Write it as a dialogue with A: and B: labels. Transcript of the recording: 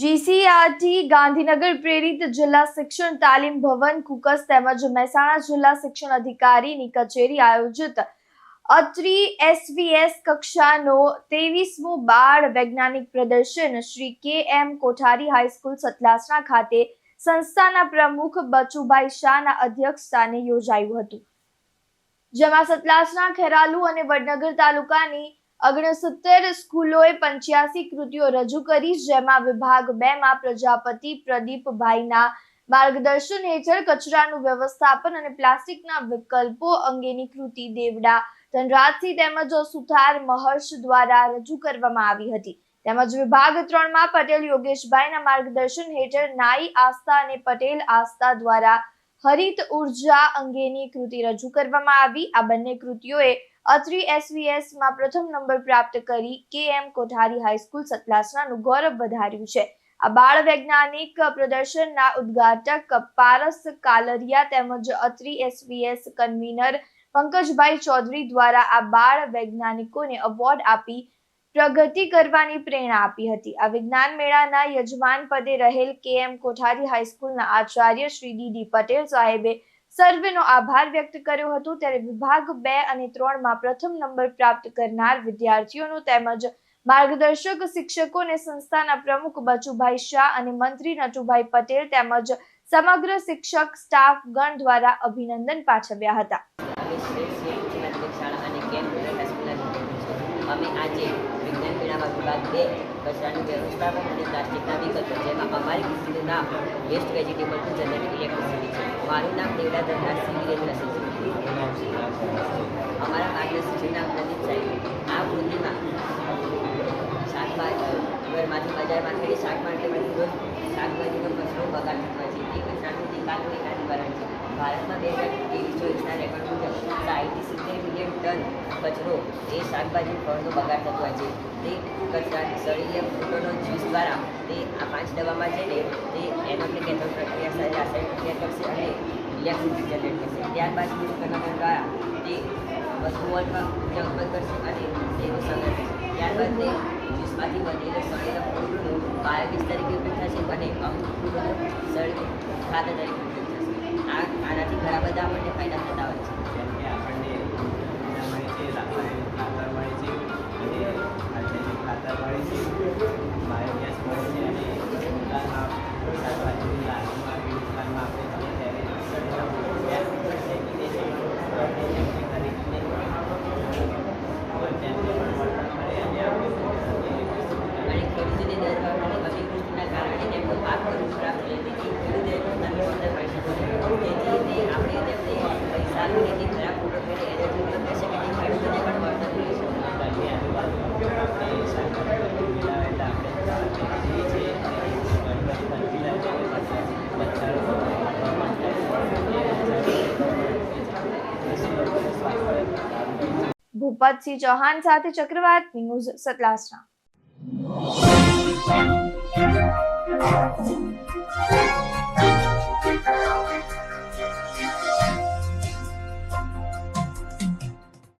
A: GCRT Gandhinagar પ્રેરિત જિલ્લા શિક્ષણ તાલીમ ભવન કુકસ તેમજ મહેસાણા જિલ્લા શિક્ષણ અધિકારીની કચેરી આયોજિત. અત્રી એસવીએસ કક્ષાનો ત્રેવીસમું બાળ વૈજ્ઞાનિક પ્રદર્શન શ્રી કે એમ કોઠારી હાઈસ્કૂલ સતલાસણા ખાતે સંસ્થાના પ્રમુખ બચુભાઈ શાહના અધ્યક્ષસ્થાને યોજાયું હતું. જેમાં સતલાસણા, ખેરાલુ અને વડનગર તાલુકાની ઓગણસિત્તેર સ્કૂલોએ પંચ્યાસી કૃતિઓ રજૂ કરી, જેમાં વિભાગ બે માં પ્રજાપતિ પ્રદીપભાઈના માર્ગદર્શન હેઠળ કચરાનું વ્યવસ્થાપન અને પ્લાસ્ટિકના વિકલ્પો અંગેની કૃતિ દેવડા ધનરાજસિંહ તેમજ સુથાર મહર્ષ દ્વારા રજૂ કરવામાં આવી હતી. તેમજ વિભાગ ત્રણમાં પટેલ યોગેશભાઈના માર્ગદર્શન હેઠળ નાઈ આસ્થા અને પટેલ આસ્થા દ્વારા હરિત ઊર્જા અંગેની કૃતિ રજૂ કરવામાં આવી. આ બંને કૃતિઓએ અત્રી એસવીએસમાં પ્રથમ નંબર પ્રાપ્ત કરી કે એમ કોઠારી હાઈસ્કૂલ સતલાસણાનું ગૌરવ વધાર્યું છે. આ બાળ વૈજ્ઞાનિક પ્રદર્શનના ઉદ્ઘાટક પારસ કાલરિયા તેમજ અત્રી એસવીએસ કન્વીનર પંકજભાઈ ચૌધરી દ્વારા આ બાળ વૈજ્ઞાનિકોને એવોર્ડ આપી પ્રગતિ કરવાની પ્રેરણા આપી હતી. આ વિજ્ઞાન મેળાના યજમાન પદે રહેલ કે એમ કોઠારી હાઈસ્કૂલના આચાર્ય શ્રી ડીડી પટેલ સાહેબે સર્વેનો આભાર વ્યક્ત કર્યો હતો. ત્યારે વિભાગ બે અને ત્રણમાં પ્રથમ નંબર પ્રાપ્ત કરનાર વિદ્યાર્થીઓનું તેમજ માર્ગદર્શક, શિક્ષકો અને સંસ્થાના પ્રમુખ બચુભાઈ શાહ અને મંત્રી નટુભાઈ પટેલ તેમજ સમગ્ર શિક્ષક, સ્ટાફ, ગણ દ્વારા અભિનંદન પાઠવ્યા હતા.
B: અમે આજે વિજ્ઞાન મેળામાં વિભાગ બે કચરાનું વ્યવસ્થાપન અને પ્લાસ્ટિકના વિકલ્પો જેમાં અમારી કૃષિનું નામ waste vegetable to generate electricity છે. મારું નામ દેવડા ધનરાજસિંહ વિરેન્દ્રસિંહ સિંહ અમારા માર્ગદર્શનના પ્રદીપ સાહેબ, આ વૃદ્ધિમાં શાકભાજી, ઘરમાંથી બજારમાં શાક માર્કેટમાંથી શાકભાજીનો કચરો બગાડ થવા છે. એ કચરાનું નિકાલનું એક આ નિવારણ છે ભારતમાં બે હજાર ત્રેવીસ ચોવીસના રેકોર્ડ મુજબ સાહીઠથી સિત્તેર મિલિયન ટન કચરો એ શાકભાજી, ફળનો બગાડ થતો હોય છે. તે કચરા સળીય ફૂટોનો જ્યુસ દ્વારા તે આ પાંચ ડબ્બામાં જઈને તે એનોટલી કેથોડ પ્રક્રિયા સાથે રાસાયણિક પ્રક્રિયા કરશે અને ઇલેક્ટ્રિસિટી જનરેટ કરશે. ત્યારબાદ યુઝ દ્વારા તે વસ્તુઓમાં ઉત્પન્ન કરશે અને તેનો સંગ્રહ કરશે. ત્યારબાદ તે જ્યુસમાંથી બનેલો સળેલો ફૂટનું બાયોગેસ તરીકે ઉપયોગ થશે અને અમુક ફૂટોનો સળી ખાતર તરીકે ઘણા બધા આપણને ફાયદા થતા હોય છે.
A: ભૂપતસિંહ ચૌહાણ સાથે ચક્રવાત ન્યૂઝ સતલાસણા.